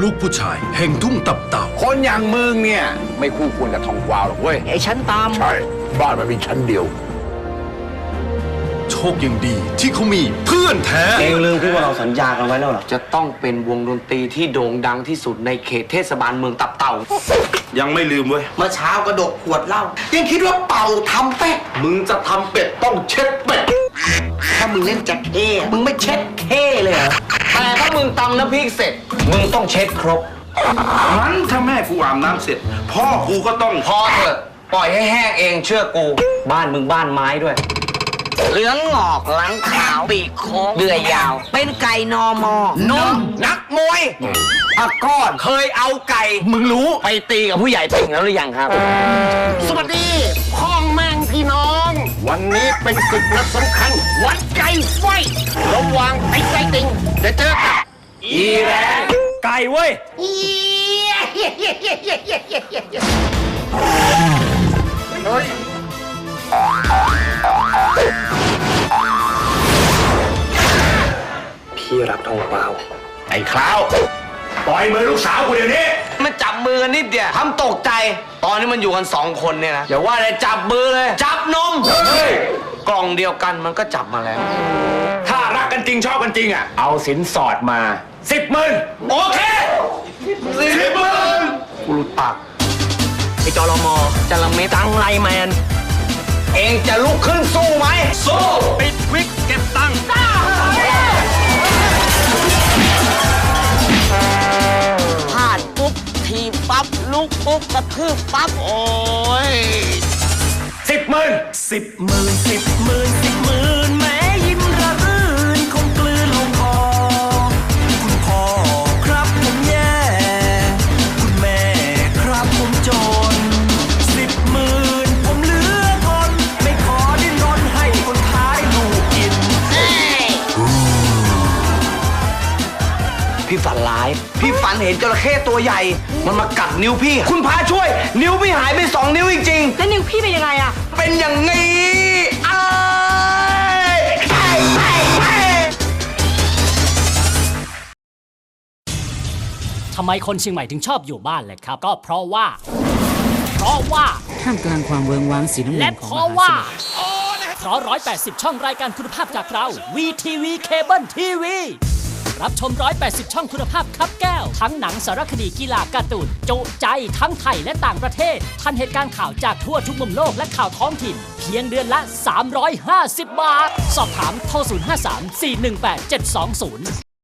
ลูกผู้ชายแห่งทุ่งตับเต่า คนอย่างมึงเนี่ย ไม่คู่ควรกับทองกวาวหรอกเว้ย ไอ้ฉันตาม ใช่ บ้านมันมีชั้นเดียว โชคยังดีที่เขามีเพื่อนแท้ เองลืมที่ว่าเราสัญญากันไว้แล้วเหรอ จะต้องเป็นวงดนตรีที่โด่งดังที่สุดในเขตเทศบาลเมืองตับเต่า ยังไม่ลืมเว้ย เมื่อเช้ากระดกขวดเหล้า ยังคิดว่าเป่าทำเป็ด มึงจะทำเป็ดต้องเช็ดเป็ด ถ้ามึงเล่นแจ็คเท่มึงไม่เช็ดเท่เลยเหรอ แต่ถ้ามึงตำน้ำพริกเสร็จ มึงต้องเช็ดครบงั้นถ้าแม่กูอาบน้ำเสร็จ พ่อกูก็ต้องพอเถอะ ปล่อยให้แห้งเองเชื่อกู บ้านมึงบ้านไม้ด้วย เหลืองงอกหลังขาวปีกโค้งเดือยยาว เป็นไก่นอมอนมนักมวยอาก้อนเคยเอาไก่ มึงรู้ไปตีกับผู้ใหญ่ปิ่งแล้วหรือยังครับ สวัสดี พ่อแม่งพี่น้อง วันนี้เป็นศึกนัดสำคัญ อีแรงไก่เว้ยพี่รักทองเปล่าไอ้คราว ปล่อยมือลูกสาวกูเดี๋ยวนี้ มันจับมือกันนิดเดียวทำตกใจ ตอนนี้มันอยู่กันสองคนเนี่ยนะอย่าว่าแต่จับมือเลย จับนม กล่องเดียวกันมันก็จับมาแล้ว ถ้ารักกัน จริงชอบกันจริงอะ เอาสินสอดมาสิบหมื่นโอเคสิบหมื่นกูหลุดปากไอ้จอรมอจะละเมตังไลแมน เองจะลุกขึ้นสู้ไหม สู้ปิดวิกเก็บตังค์พลาดปุ๊บทีบปั๊บลุกปุ๊บกระทืบปั๊บ โอ้ยสิบหมื่นสิบหมื่นสิบหมื่นสิบหมื่น พี่ฝันร้าย พี่ฝันเห็นจระเข้ตัวใหญ่ มันมากัดนิ้วพี่ คุณพาช่วย นิ้วพี่หายไปสองนิ้วจริงแล้วนิ้วพี่เป็นยังไงอะๆเป็นอย่างนี้อ้ายอ้ายอ้ายอ้ายทำไมคนเชียงใหม่ถึงชอบอยู่บ้านเลยครับ ก็เพราะว่า เพราะว่า ท่ามกลางความเวิงว้างสีน้ำเงิและนของเพมราะหาว่าสมุทรเพราะ180 ช่องรายการคุณภาพจากเรา VTV Cable TV รับชม 180 ช่องคุณภาพครับแก้ว ทั้งหนังสารคดีกีฬาการ์ตูนจุใจทั้งไทยและต่างประเทศ ทันเหตุการณ์ข่าวจากทั่วทุกมุมโลกและข่าวท้องถิ่น เพียงเดือนละ 350 บาท สอบถามโทร 053 418 720